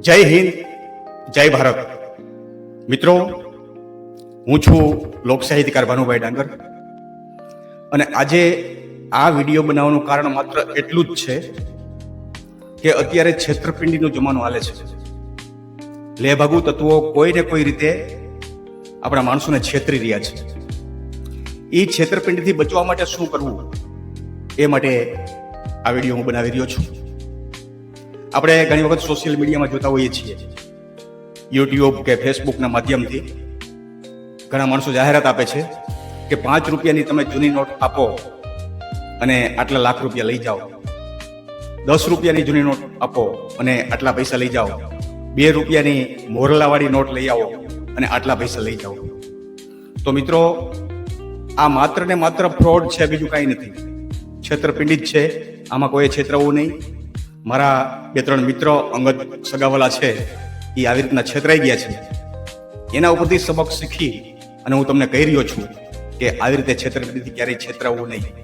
જય હિન્દ, જય ભારત. મિત્રો, હું છું લોક સાહિત્યકાર ભાનુભાઈ ડાંગર. અને આજે આ વીડિયો બનાવવાનું કારણ માત્ર એટલું જ છે કે અત્યારે છેતરપિંડીનો જમાનો હાલે છે. લેભાગુ તત્વો કોઈ ને કોઈ રીતે આપણા માણસોને છેતરી રહ્યા છે. એ છેતરપિંડીથી બચવા માટે શું કરવું? એ માટે આ વીડિયો હું બનાવી રહ્યો છું. આપણે ઘણી વખત સોશિયલ મીડિયામાં જોતા હોઈએ છીએ. યુટ્યુબ કે ફેસબુકના માધ્યમથી ઘણા માણસો જાહેરાત આપે છે કે પાંચ રૂપિયાની તમે જૂની નોટ આપો અને આટલા લાખ રૂપિયા લઈ જાઓ. દસ રૂપિયાની જૂની નોટ આપો અને આટલા પૈસા લઈ જાઓ. બે રૂપિયાની મોરલાવાળી નોટ લઈ આવો અને આટલા પૈસા લઈ જાઓ. તો મિત્રો, આ માત્ર ને માત્ર ફ્રોડ છે, બીજું કાંઈ નથી. છેતરપિંડી જ છે. આમાં કોઈ છેતરવું નહીં. મારા બે ત્રણ મિત્રો, અંગત સગાવાલા છે, એ આવી રીતના છેતરાઈ ગયા છે. એના ઉપરથી સબક શીખી અને હું તમને કહી રહ્યો છું કે આવી રીતે છેતરપિંડીથી ક્યારેય છેતરાવવું નહીં.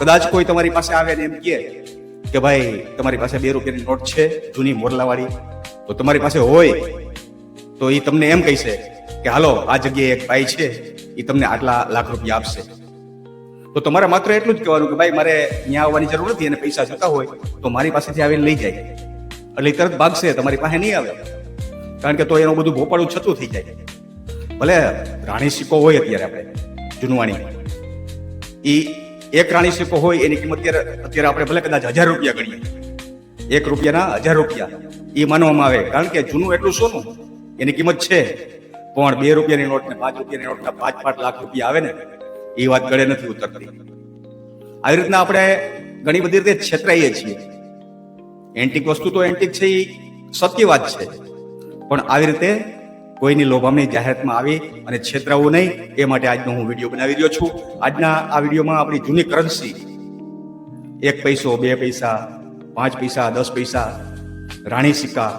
કદાચ કોઈ તમારી પાસે આવે ને એમ કહે કે ભાઈ, તમારી પાસે બે રૂપિયાની નોટ છે, જૂની મોરલાવાળી. તો તમારી પાસે હોય તો એ તમને એમ કહેશે કે, હાલો, આ જગ્યાએ એક ભાઈ છે, એ તમને આટલા લાખ રૂપિયા આપશે. તો તમારે માત્ર એટલું જ કહેવાનું કે ભાઈ મારે ત્યાં આવવાની જરૂર નથી અને પૈસા જોતા હોય તો મારી પાસેથી આવીને લઈ જાય. એટલે તરત ભાગશે, તમારી પાસે નહીં આવે. કારણ કે તો એનું બધું ભોપાળું છતું થઈ જાય. ભલે રાણી સિક્કો હોય અત્યારે આપણે, જૂનવાણી. એ એક રાણી સિક્કો હોય, એની કિંમત અત્યારે અત્યારે આપણે ભલે કદાચ હજાર રૂપિયા ગણીએ. એક રૂપિયાના હજાર રૂપિયા. એ માનવામાં આવે. કારણ કે જૂનું એટલું સોનું, એની કિંમત છે. પણ બે રૂપિયાની નોટ ને પાંચ રૂપિયાની નોટના પાંચ પાંચ લાખ રૂપિયા આવે ને એ વાત ગળે નથી ઉતરતી. આવી રીતના આપણે ઘણી બધી રીતે છેતરાઈએ છીએ. એન્ટિક વસ્તુ તો એન્ટિક છે, એ સત્ય વાત છે. પણ આવી રીતે કોઈની લોભામણી જાહેરાતમાં આવી અને છેતરાવું નહીં, એ માટે આજનો હું વીડિયો બનાવી રહ્યો છું. આજના આ વિડીયોમાં આપણી જૂની કરન્સી, એક પૈસો, બે પૈસા, પાંચ પૈસા, દસ પૈસા, રાણી સિક્કા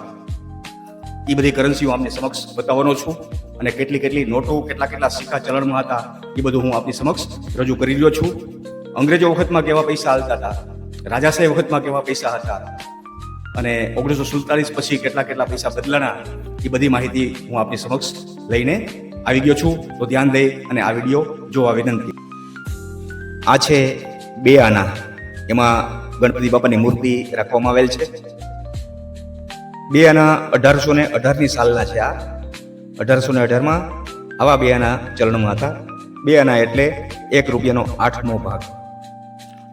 એ બધી કરન્સીઓ આપની સમક્ષ બતાવવાનો છું. અને કેટલી કેટલી નોટો કેટલા કેટલા સિક્કા ચલણમાં હતા એ બધું હું આપની સમક્ષ રજૂ કરી રહ્યો છું. અંગ્રેજો વખતમાં કેવા પૈસા હાલતા હતા? રાજાશાહી વખતમાં કેવા પૈસા હતા? અને ઓગણીસો સુડતાલીસ પછી કેટલા કેટલા પૈસા બદલાના એ બધી માહિતી હું આપની સમક્ષ લઈને આવી ગયો છું. તો ધ્યાન દઈ અને આ વીડિયો જોવા વિનંતી. આ છે બે આના. એમાં ગણપતિ બાપાની મૂર્તિ રાખવામાં આવેલ છે. બે આના અઢારસો ને અઢારની સાલના છે આ. અઢારસો ને અઢારમાં આવા બે આના ચલણમાં હતા. બે આના એટલે એક રૂપિયાનો આઠમો ભાગ.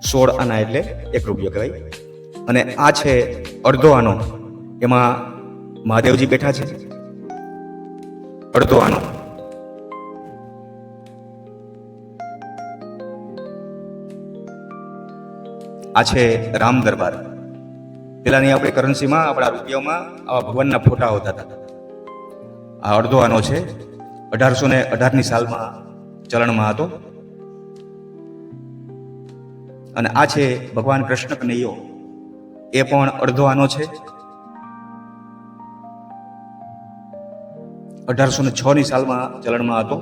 સોળ આના એટલે એક રૂપિયો કહેવાય. અને આ છે અડધો આનો. એમાં મહાદેવજી બેઠા છે. અડધો આનો. આ છે રામ દરબાર. પેલાની આપણી કરન્સીમાં, આપણા રૂપિયામાં આવા ભગવાનના ફોટા હોતા હતા. આ અડધો આનો છે. અઢારસો ને અઢારની સાલમાં ચલણમાં હતો. અને આ છે ભગવાન કૃષ્ણ કનૈયો. એ પણ અડધો આનો છે. અઢારસો ને છ ની સાલમાં ચલણમાં હતો.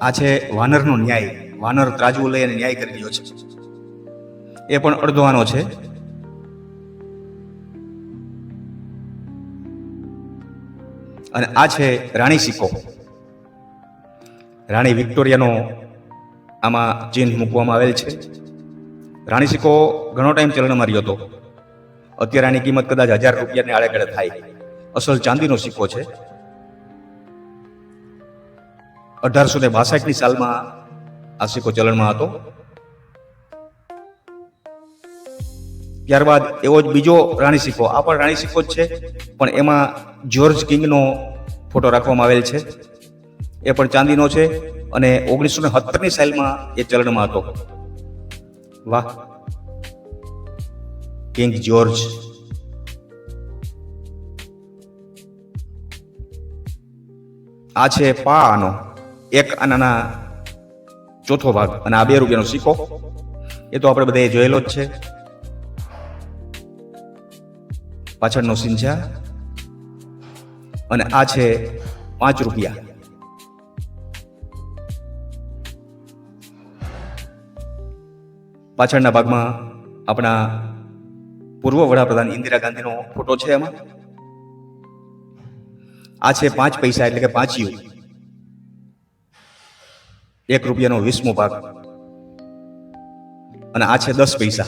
આ છે વાનરનો ન્યાય. વાનર ત્રાજુ લઈ અને ન્યાય કરી રહ્યો છે. એ પણ અડધો આનો છે. અને આ છે રાણી સિક્કો. રાણી વિક્ટોરિયાનો આમાં ચિહ્ન મૂકવામાં આવેલ છે. રાણી સિક્કો ઘણો ટાઈમ ચલણમાં રહ્યો હતો. અત્યારે આની કિંમત કદાચ હજાર રૂપિયાની આડેગડે થાય. અસલ ચાંદીનો સિક્કો છે. અઢારસો ને બાસઠની સાલમાં આ સિક્કો ચલણમાં હતો. ત્યારબાદ એવો જ બીજો રાણી સિક્કો. આ પણ રાણી સિક્કો જ છે, પણ એમાં જ્યોર્જ કિંગનો ફોટો રાખવામાં આવેલ છે. એ પણ ચાંદીનો છે અને ઓગણીસો ને સત્તરની સાલમાં એ ચલણમાં હતો. વાહ. King George. આ છે પા આનો એક આનાના ચોથો ભાગ અને આ બે રૂપિયાનો સિક્કો. એ તો આપણે બધાએ જોયેલો જ છે. પાછળનો આ. અને આ છે પાંચ રૂપિયા. પાછળના ભાગમાં આપણા પૂર્વ વડાપ્રધાન ઇન્દિરા ગાંધીનો ફોટો છે એમાં. આ છે પાંચ પૈસા એટલે કે પાંચિયું એક રૂપિયાનો વીસમો ભાગ. અને આ છે દસ પૈસા.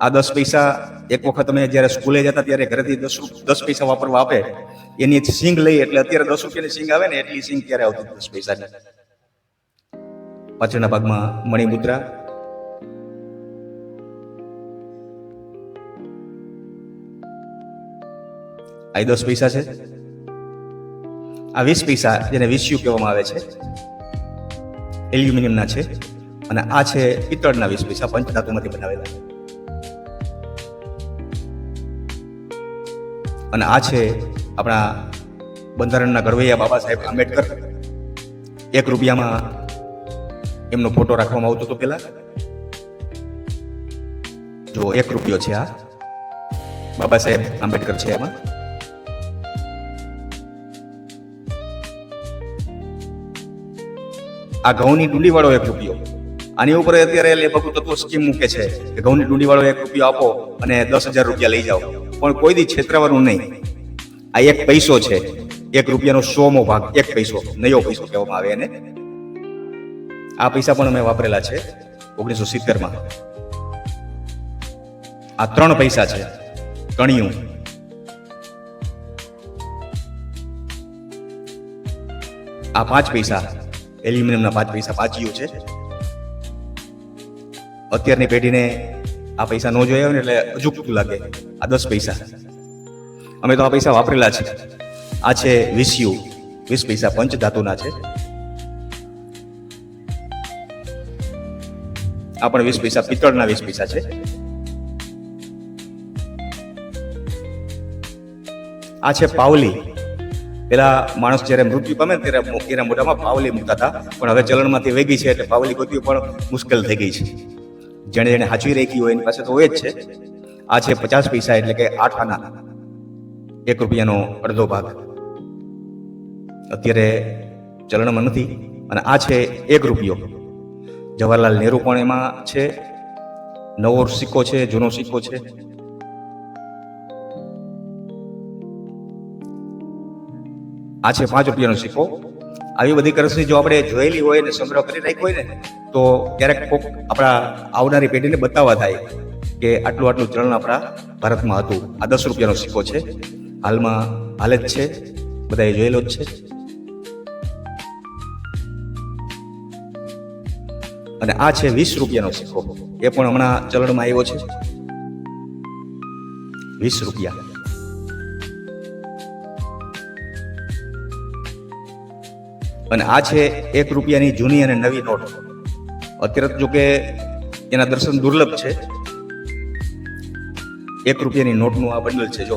આ દસ પૈસા એક વખત અમે જ્યારે સ્કૂલે જતા ત્યારે ઘરેથી દસ દસ પૈસા વાપરવા આપે, એની સિંગ લઈ એટલે અત્યારે દસ રૂપિયાની સિંગ આવે ને એટલી સિંગ ત્યારે આવતી દસ પૈસાની. પાછળના ભાગમાં મણિમુદ્રા. આ દસ પૈસા છે. આ વીસ પૈસા, જેને વિસ્યુ કહેવામાં આવે છે, એલ્યુમિનિયમના છે, અને આ છે પિત્તળના વીસ પૈસા પંચધાતુમાંથી બનાવેલા. અને આ છે આપણા બંધારણના ઘડવૈયા બાબા સાહેબ આંબેડકર. એક રૂપિયામાં એમનો ફોટો રાખવામાં આવતો હતો પેલા જો એક રૂપિયો છે આ. બાબા સાહેબ આંબેડકર છે એમાં. આ ઘઉંની ડુંડી વાળો એક રૂપિયો. આની ઉપર અત્યારે લેખકો તત્વ સ્કીમ મૂકે છે કે ઘઉંની ડુંડી વાળો એક રૂપિયો આપો અને દસ હજાર રૂપિયા લઈ જાઓ. પણ કોઈ દી છેતરાવાનું નહીં. આ એક પૈસો છે. એક રૂપિયાનો સોમો ભાગ, એક પૈસો, નયો પૈસો કહેવામાં આવે એને. આ પૈસા પણ અમે વાપરેલા છે ઓગણીસો સિત્તેરમાં. આ ત્રણ પૈસા છે. કણિયું. આ પાંચ પૈસા, એલ્યુમિનિયમના પાંચ પૈસા પાચીઓ છે. અત્યારની પેઢીને આ પૈસા ન જોયા હોય ને એટલે અજુકતું લાગે. આ દસ પૈસા. અમે તો આ પૈસા વાપરેલા છે. આ છે વિસ્યુ વીસ પૈસા પંચ ધાતુના છે. આ પણ વીસ પૈસા, પિત્તળના વીસ પૈસા છે. આ છે પાવલી. પેલા માણસ જ્યારે મૃત્યુ પામે ત્યારે એના મોઢામાં પાવલી મૂકતા હતા. પણ હવે ચલણમાંથી વેગી છે એટલે પાવલી ગોતવી પણ મુશ્કેલ થઈ ગઈ છે. જેણે જેણે હાચવી રાખી હોય એની પાસે તો હોય જ છે. આ છે પચાસ પૈસા એટલે કે આઠ આના એક રૂપિયાનો અડધો ભાગ. અત્યારે ચલણમાં નથી અને આ છે એક રૂપિયો. જવાહરલાલ નહેરુ પણ એમાં છે, નવો સિક્કો છે, જૂનો સિક્કો છે. આ છે પાંચ રૂપિયાનો સિક્કો. આવી બધી કરન્સી જો આપણે જોયેલી હોય ને સંગ્રહ કરી રાખ્યો હોય ને, તો ક્યારેક કોક આપણા આવનારી પેઢીને બતાવવા થાય. કે આટલું આટલું ચલણ આપણા ભારતમાં હતું. આ દસ રૂપિયાનો સિક્કો છે. હાલમાં હાલે જ છે. બધાએ જોયેલો જ છે. અને આ છે વીસ રૂપિયાનો સિક્કો. એ પણ હમણાં ચલણમાં આવ્યો છે. વીસ રૂપિયા. અને આ છે એક રૂપિયાની જૂની અને નવી નોટ. અત્યારે જો કે એના દર્શન દુર્લભ છે. એક રૂપિયાની નોટનું આ બંડલ છે, જો.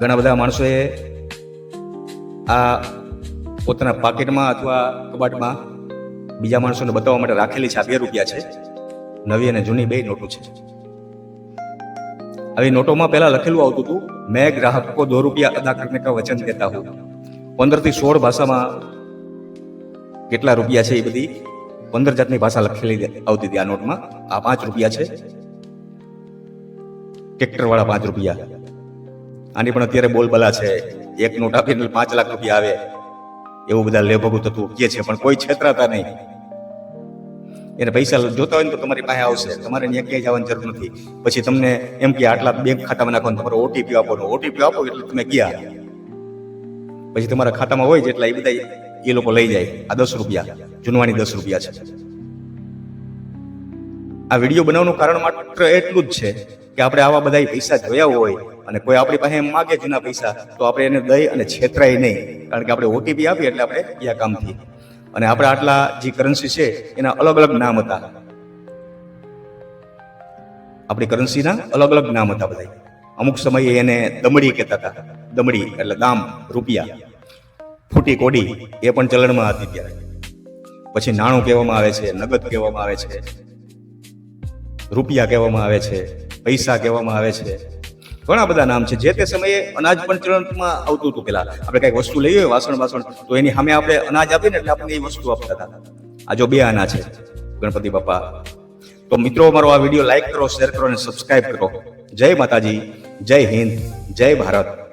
ઘણા બધા માણસોએ આ પોતાના પાકીટમાં અથવા કબાટમાં બીજા માણસોને બતાવવા માટે રાખેલી છે, આ બે રૂપિયા છે. નવી અને જૂની બે નોટો છે. આવી નોટોમાં પહેલા લખેલું આવતું હતું, મેં ગ્રાહક દો રૂપિયા અદા કરને કા વચન દેતા હું પંદરથી સોળ ભાષામાં કેટલા રૂપિયા છે એ બધી પંદર જાતની ભાષા લખેલી આવતી હતી આ નોટમાં. આ પાંચ રૂપિયા છે. ટ્રેક્ટર વાળા પાંચ રૂપિયા. આની પણ અત્યારે બોલબલા છે. એક નોટ આપીને પાંચ લાખ રૂપિયા આવે. એવું બધા લેભગું થતું કે છે, પણ કોઈ છેતરાતા નહીં. એને પૈસા જોતા હોય ને તો તમારી પાસે આવશે. તમારે ત્યાં ક્યાંય જવાની જરૂર નથી. પછી તમને એમ કે આટલા બેંક ખાતામાં નાખવાનું તમારો ઓટીપી આપવાનો ઓટીપી આપો એટલે તમે ગયા. પછી તમારા ખાતામાં હોય જેટલા એ બધા એ લોકો લઈ જાય. આ દસ રૂપિયા. જૂનવાણી દસ રૂપિયા છે. આ વીડિયો બનાવવાનું કારણ માત્ર એટલું જ છે કે આપણે આવા બધા પૈસા જોયા હોય અને કોઈ આપણી પાસે એમ માગે જૂના પૈસા, તો આપણે એને દઈ અને છેતરાય નહીં. કારણ કે આપણે ઓટીપી આપીએ એટલે આપણે યા કામથી. અને આપણે આટલા જે કરન્સી છે, એના અલગ અલગ નામ હતા. આપણી કરન્સીના અલગ અલગ નામ હતા બધા અમુક સમયે એને દમડી કહેતા હતા. દમડી એટલે દામ, રૂપિયા. ફૂટી કોડી, એ પણ ચલણમાં હતી ત્યારે. પછી નાણું કહેવામાં આવે છે, નગદ કહેવામાં આવે છે. રૂપિયા કહેવામાં આવે છે, પૈસા કહેવામાં આવે છે. ઘણા બધા નામ છે, જે તે સમયે અનાજ પણ ચલણમાં આવતું હતું પેલા. આપણે કંઈક વસ્તુ લઈએ હોય વાસણ વાસણ તો એની સામે આપણે અનાજ આપીએ ને એટલે આપણને એ વસ્તુ આપતા હતા. આ જો બે આના છે, ગણપતિ બાપા. તો મિત્રો મારો આ વીડિયો લાઈક કરો શેર કરો અને સબસ્ક્રાઈબ કરો. જય માતાજી, જય હિન્દ, જય ભારત.